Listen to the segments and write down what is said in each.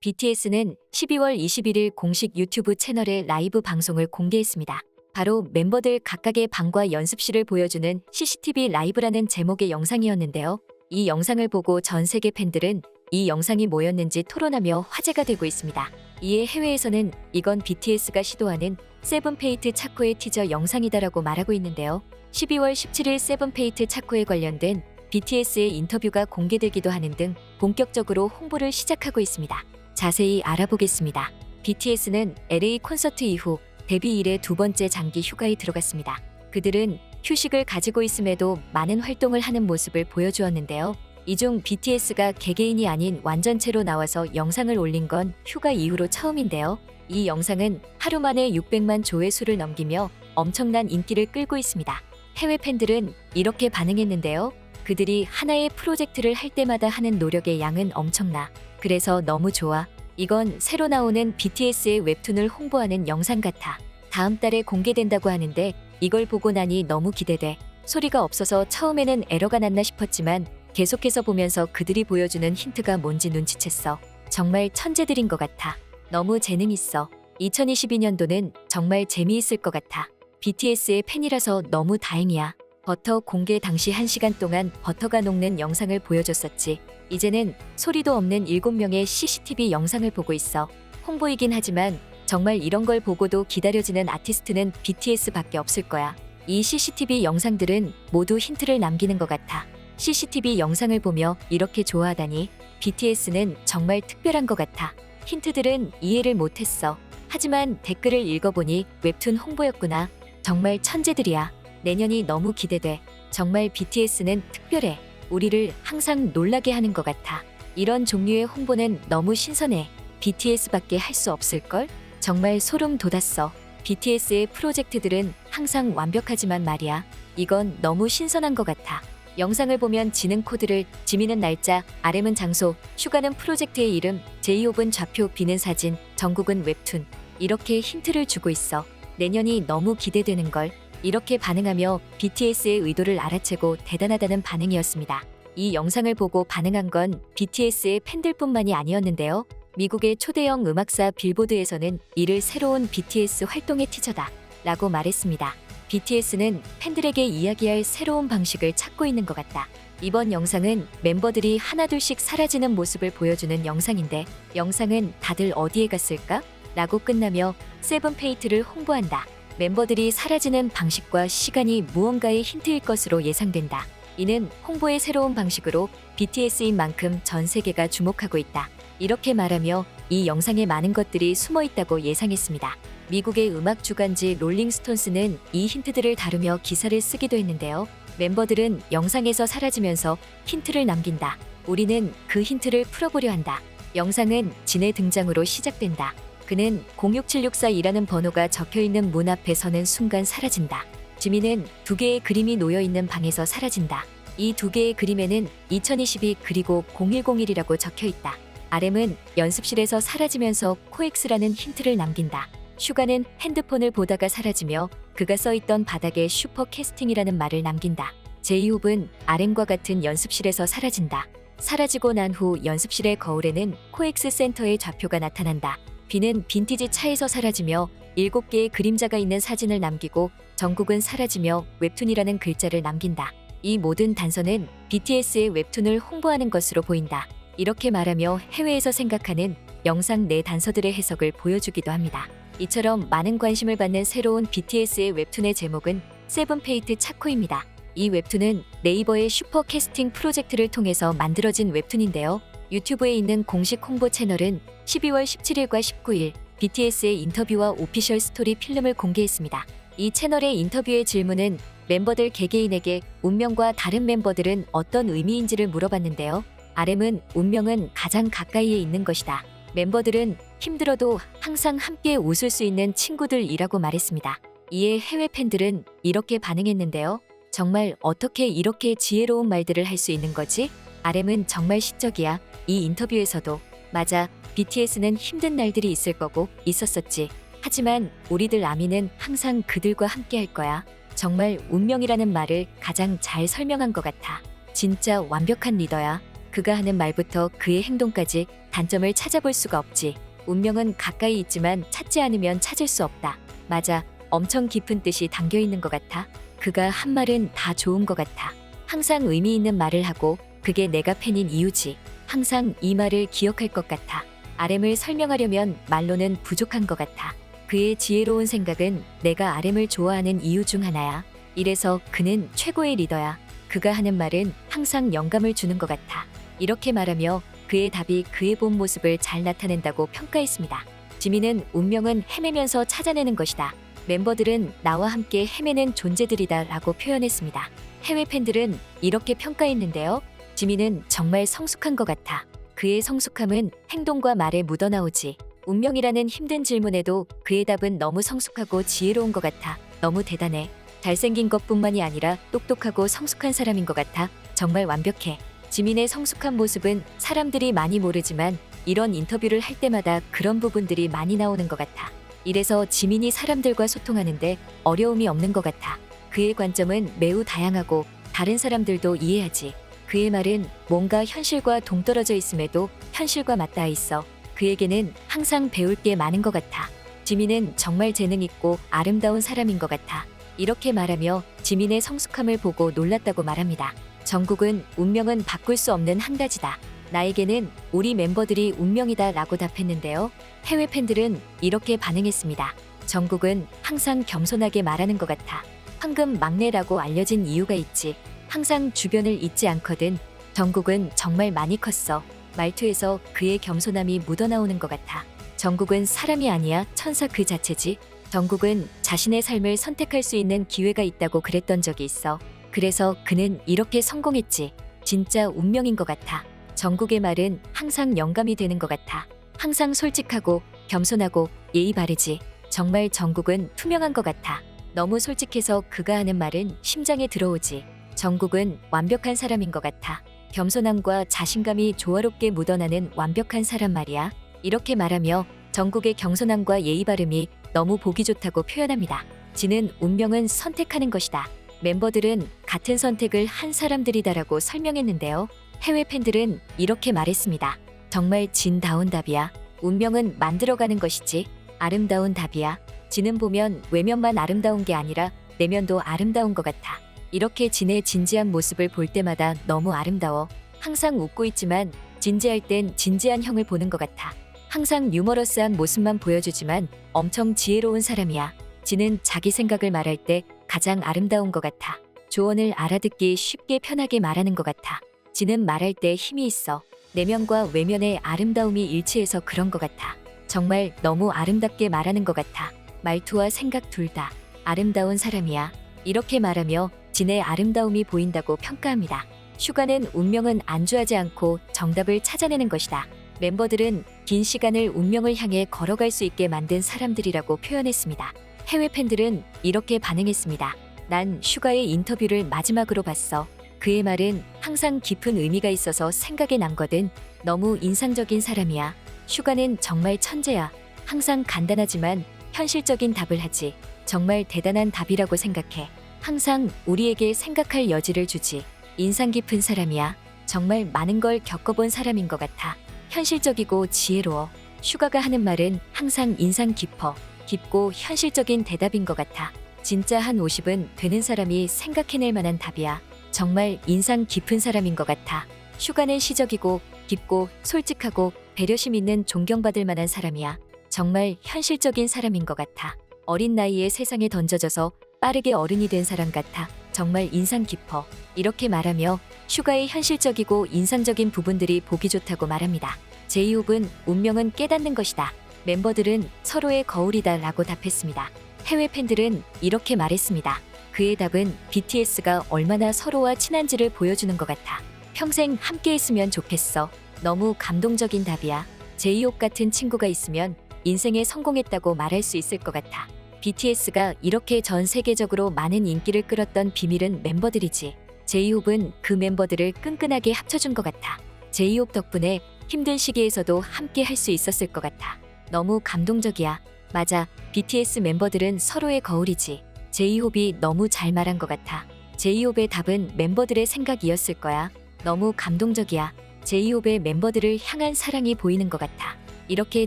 BTS는 12월 21일 공식 유튜브 채널에 라이브 방송을 공개했습니다. 바로 멤버들 각각의 방과 연습실을 보여주는 CCTV 라이브라는 제목의 영상이었는데요. 이 영상을 보고 전 세계 팬들은 이 영상이 뭐였는지 토론하며 화제가 되고 있습니다. 이에 해외에서는 이건 BTS가 시도하는 세븐페이트 차코의 티저 영상이다라고 말하고 있는데요. 12월 17일 세븐페이트 차코에 관련된 BTS의 인터뷰가 공개되기도 하는 등 본격적으로 홍보를 시작하고 있습니다. 자세히 알아보겠습니다. BTS는 LA 콘서트 이후 데뷔 이래 두 번째 장기 휴가에 들어갔습니다. 그들은 휴식을 가지고 있음에도 많은 활동을 하는 모습을 보여주었는데요. 이 중 BTS가 개개인이 아닌 완전체로 나와서 영상을 올린 건 휴가 이후로 처음인데요. 이 영상은 하루 만에 600만 조회수를 넘기며 엄청난 인기를 끌고 있습니다. 해외 팬들은 이렇게 반응했는데요. 그들이 하나의 프로젝트를 할 때마다 하는 노력의 양은 엄청나. 그래서 너무 좋아. 이건 새로 나오는 BTS의 웹툰을 홍보하는 영상 같아. 다음 달에 공개된다고 하는데 이걸 보고 나니 너무 기대돼. 소리가 없어서 처음에는 에러가 났나 싶었지만 계속해서 보면서 그들이 보여주는 힌트가 뭔지 눈치챘어. 정말 천재들인 것 같아. 너무 재능 있어. 2022년도는 정말 재미있을 것 같아. BTS의 팬이라서 너무 다행이야. 버터 공개 당시 1시간 동안 버터가 녹는 영상을 보여줬었지. 이제는 소리도 없는 7명의 CCTV 영상을 보고 있어. 홍보이긴 하지만 정말 이런 걸 보고도 기다려지는 아티스트는 BTS밖에 없을 거야. 이 CCTV 영상들은 모두 힌트를 남기는 것 같아. CCTV 영상을 보며 이렇게 좋아하다니 BTS는 정말 특별한 것 같아. 힌트들은 이해를 못했어. 하지만 댓글을 읽어보니 웹툰 홍보였구나. 정말 천재들이야. 내년이 너무 기대돼. 정말 BTS는 특별해. 우리를 항상 놀라게 하는 것 같아. 이런 종류의 홍보는 너무 신선해. BTS밖에 할 수 없을걸? 정말 소름 돋았어. BTS의 프로젝트들은 항상 완벽하지만 말이야. 이건 너무 신선한 것 같아. 영상을 보면 지능 코드를 지미는 날짜, RM은 장소, 슈가는 프로젝트의 이름, 제이홉은 좌표, 비는 사진, 정국은 웹툰. 이렇게 힌트를 주고 있어. 내년이 너무 기대되는 걸. 이렇게 반응하며 BTS의 의도를 알아채고 대단하다는 반응이었습니다. 이 영상을 보고 반응한 건 BTS의 팬들뿐만이 아니었는데요. 미국의 초대형 음악사 빌보드에서는 이를 새로운 BTS 활동의 티저다 라고 말했습니다. BTS는 팬들에게 이야기할 새로운 방식을 찾고 있는 것 같다. 이번 영상은 멤버들이 하나둘씩 사라지는 모습을 보여주는 영상인데 영상은 다들 어디에 갔을까? 라고 끝나며 세븐페이트를 홍보한다. 멤버들이 사라지는 방식과 시간이 무언가의 힌트일 것으로 예상된다. 이는 홍보의 새로운 방식으로 BTS인 만큼 전 세계가 주목하고 있다. 이렇게 말하며 이 영상에 많은 것들이 숨어 있다고 예상했습니다. 미국의 음악 주간지 롤링스톤스는 이 힌트들을 다루며 기사를 쓰기도 했는데요. 멤버들은 영상에서 사라지면서 힌트를 남긴다. 우리는 그 힌트를 풀어보려 한다. 영상은 진의 등장으로 시작된다. 그는 06764이라는 번호가 적혀 있는 문 앞에 서는 순간 사라진다. 지민은 두 개의 그림이 놓여 있는 방에서 사라진다. 이 두 개의 그림에는 2022 그리고 0101이라고 적혀 있다. RM은 연습실에서 사라지면서 코엑스라는 힌트를 남긴다. 슈가는 핸드폰을 보다가 사라지며 그가 써 있던 바닥에 슈퍼 캐스팅이라는 말을 남긴다. 제이홉은 RM과 같은 연습실에서 사라진다. 사라지고 난 후 연습실의 거울에는 코엑스 센터의 좌표가 나타난다. 비는 빈티지 차에서 사라지며 일곱 개의 그림자가 있는 사진을 남기고 정국은 사라지며 웹툰이라는 글자를 남긴다. 이 모든 단서는 BTS의 웹툰을 홍보하는 것으로 보인다. 이렇게 말하며 해외에서 생각하는 영상 내 단서들의 해석을 보여주기도 합니다. 이처럼 많은 관심을 받는 새로운 BTS의 웹툰의 제목은 세븐페이트 차코입니다. 이 웹툰은 네이버의 슈퍼 캐스팅 프로젝트를 통해서 만들어진 웹툰인데요. 유튜브에 있는 공식 홍보 채널은 12월 17일과 19일 BTS의 인터뷰와 오피셜 스토리 필름을 공개했습니다. 이 채널의 인터뷰의 질문은 멤버들 개개인에게 운명과 다른 멤버들은 어떤 의미인지를 물어봤는데요. RM은 운명은 가장 가까이에 있는 것이다. 멤버들은 힘들어도 항상 함께 웃을 수 있는 친구들이라고 말했습니다. 이에 해외 팬들은 이렇게 반응했는데요. 정말 어떻게 이렇게 지혜로운 말들을 할 수 있는 거지? RM은 정말 시적이야. 이 인터뷰에서도 맞아. BTS는 힘든 날들이 있을 거고 있었었지. 하지만 우리들 아미는 항상 그들과 함께 할 거야. 정말 운명이라는 말을 가장 잘 설명한 것 같아. 진짜 완벽한 리더야. 그가 하는 말부터 그의 행동까지 단점을 찾아볼 수가 없지. 운명은 가까이 있지만 찾지 않으면 찾을 수 없다. 맞아. 엄청 깊은 뜻이 담겨 있는 것 같아. 그가 한 말은 다 좋은 것 같아. 항상 의미 있는 말을 하고 그게 내가 팬인 이유지. 항상 이 말을 기억할 것 같아. RM을 설명하려면 말로는 부족한 것 같아. 그의 지혜로운 생각은 내가 RM을 좋아하는 이유 중 하나야. 이래서 그는 최고의 리더야. 그가 하는 말은 항상 영감을 주는 것 같아. 이렇게 말하며 그의 답이 그의 본 모습을 잘 나타낸다고 평가했습니다. 지민은 운명은 헤매면서 찾아내는 것이다. 멤버들은 나와 함께 헤매는 존재들이다 라고 표현했습니다. 해외 팬들은 이렇게 평가했는데요. 지민은 정말 성숙한 것 같아. 그의 성숙함은 행동과 말에 묻어나오지. 운명이라는 힘든 질문에도 그의 답은 너무 성숙하고 지혜로운 것 같아. 너무 대단해. 잘생긴 것뿐만이 아니라 똑똑하고 성숙한 사람인 것 같아. 정말 완벽해. 지민의 성숙한 모습은 사람들이 많이 모르지만 이런 인터뷰를 할 때마다 그런 부분들이 많이 나오는 것 같아. 이래서 지민이 사람들과 소통하는데 어려움이 없는 것 같아. 그의 관점은 매우 다양하고 다른 사람들도 이해하지. 그의 말은 뭔가 현실과 동떨어져 있음에도 현실과 맞닿아 있어. 그에게는 항상 배울 게 많은 것 같아. 지민은 정말 재능 있고 아름다운 사람인 것 같아. 이렇게 말하며 지민의 성숙함을 보고 놀랐다고 말합니다. 정국은 운명은 바꿀 수 없는 한 가지다. 나에게는 우리 멤버들이 운명이다 라고 답했는데요. 해외 팬들은 이렇게 반응했습니다. 정국은 항상 겸손하게 말하는 것 같아. 황금 막내라고 알려진 이유가 있지. 항상 주변을 잊지 않거든. 정국은 정말 많이 컸어. 말투에서 그의 겸손함이 묻어나오는 것 같아. 정국은 사람이 아니야 천사 그 자체지. 정국은 자신의 삶을 선택할 수 있는 기회가 있다고 그랬던 적이 있어. 그래서 그는 이렇게 성공했지. 진짜 운명인 것 같아. 정국의 말은 항상 영감이 되는 것 같아. 항상 솔직하고 겸손하고 예의 바르지. 정말 정국은 투명한 것 같아. 너무 솔직해서 그가 하는 말은 심장에 들어오지. 정국은 완벽한 사람인 것 같아. 겸손함과 자신감이 조화롭게 묻어나는 완벽한 사람 말이야. 이렇게 말하며 정국의 경손함과 예의 바름이 너무 보기 좋다고 표현합니다. 지는 운명은 선택하는 것이다. 멤버들은 같은 선택을 한 사람들이다라고 설명했는데요. 해외 팬들은 이렇게 말했습니다. 정말 진다운 답이야. 운명은 만들어가는 것이지. 아름다운 답이야. 지는 보면 외면만 아름다운 게 아니라 내면도 아름다운 것 같아. 이렇게 진의 진지한 모습을 볼 때마다 너무 아름다워. 항상 웃고 있지만 진지할 땐 진지한 형을 보는 것 같아. 항상 유머러스한 모습만 보여주지만 엄청 지혜로운 사람이야. 지는 자기 생각을 말할 때 가장 아름다운 것 같아. 조언을 알아듣기 쉽게 편하게 말하는 것 같아. 지는 말할 때 힘이 있어. 내면과 외면의 아름다움이 일치해서 그런 것 같아. 정말 너무 아름답게 말하는 것 같아. 말투와 생각 둘 다 아름다운 사람이야. 이렇게 말하며 진의 아름다움이 보인다고 평가합니다. 슈가는 운명은 안주하지 않고 정답을 찾아내는 것이다. 멤버들은 긴 시간을 운명을 향해 걸어갈 수 있게 만든 사람들이라고 표현했습니다. 해외 팬들은 이렇게 반응했습니다. 난 슈가의 인터뷰를 마지막으로 봤어. 그의 말은 항상 깊은 의미가 있어서 생각에 남거든. 너무 인상적인 사람이야. 슈가는 정말 천재야. 항상 간단하지만 현실적인 답을 하지. 정말 대단한 답이라고 생각해. 항상 우리에게 생각할 여지를 주지. 인상 깊은 사람이야. 정말 많은 걸 겪어본 사람인 것 같아. 현실적이고 지혜로워. 슈가가 하는 말은 항상 인상 깊어. 깊고 현실적인 대답인 것 같아. 진짜 한 50은 되는 사람이 생각해낼 만한 답이야. 정말 인상 깊은 사람인 것 같아. 슈가는 시적이고 깊고 솔직하고 배려심 있는 존경받을 만한 사람이야. 정말 현실적인 사람인 것 같아. 어린 나이에 세상에 던져져서 빠르게 어른이 된 사람 같아. 정말 인상 깊어. 이렇게 말하며 슈가의 현실적이고 인상적인 부분들이 보기 좋다고 말합니다. 제이홉은 운명은 깨닫는 것이다. 멤버들은 서로의 거울이다 라고 답했습니다. 해외 팬들은 이렇게 말했습니다. 그의 답은 BTS가 얼마나 서로와 친한지를 보여주는 것 같아. 평생 함께 했으면 좋겠어. 너무 감동적인 답이야. 제이홉 같은 친구가 있으면 인생에 성공했다고 말할 수 있을 것 같아. BTS가 이렇게 전 세계적으로 많은 인기를 끌었던 비밀은 멤버들이지. 제이홉은 그 멤버들을 끈끈하게 합쳐준 것 같아. 제이홉 덕분에 힘든 시기에서도 함께 할 수 있었을 것 같아. 너무 감동적이야. 맞아. BTS 멤버들은 서로의 거울이지. 제이홉이 너무 잘 말한 것 같아. 제이홉의 답은 멤버들의 생각이었을 거야. 너무 감동적이야. 제이홉의 멤버들을 향한 사랑이 보이는 것 같아. 이렇게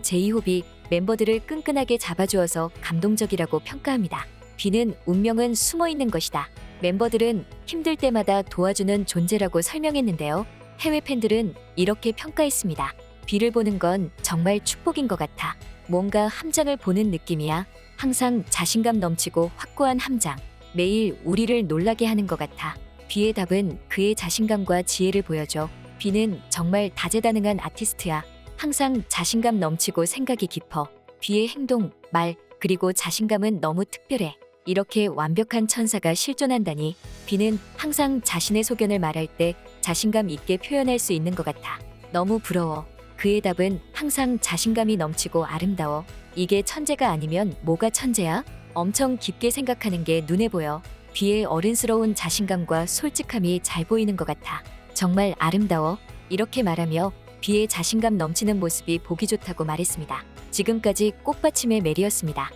제이홉이 멤버들을 끈끈하게 잡아주어서 감동적이라고 평가합니다. B는 운명은 숨어 있는 것이다. 멤버들은 힘들 때마다 도와주는 존재라고 설명했는데요. 해외 팬들은 이렇게 평가했습니다. B를 보는 건 정말 축복인 것 같아. 뭔가 함장을 보는 느낌이야. 항상 자신감 넘치고 확고한 함장. 매일 우리를 놀라게 하는 것 같아. B의 답은 그의 자신감과 지혜를 보여줘. B는 정말 다재다능한 아티스트야. 항상 자신감 넘치고 생각이 깊어. B의 행동, 말, 그리고 자신감은 너무 특별해. 이렇게 완벽한 천사가 실존한다니 B는 항상 자신의 소견을 말할 때 자신감 있게 표현할 수 있는 것 같아. 너무 부러워. 그의 답은 항상 자신감이 넘치고 아름다워. 이게 천재가 아니면 뭐가 천재야? 엄청 깊게 생각하는 게 눈에 보여. B의 어른스러운 자신감과 솔직함이 잘 보이는 것 같아. 정말 아름다워. 이렇게 말하며 B의 자신감 넘치는 모습이 보기 좋다고 말했습니다. 지금까지 꽃받침의 메리였습니다.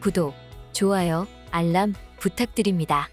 구독, 좋아요, 알람 부탁드립니다.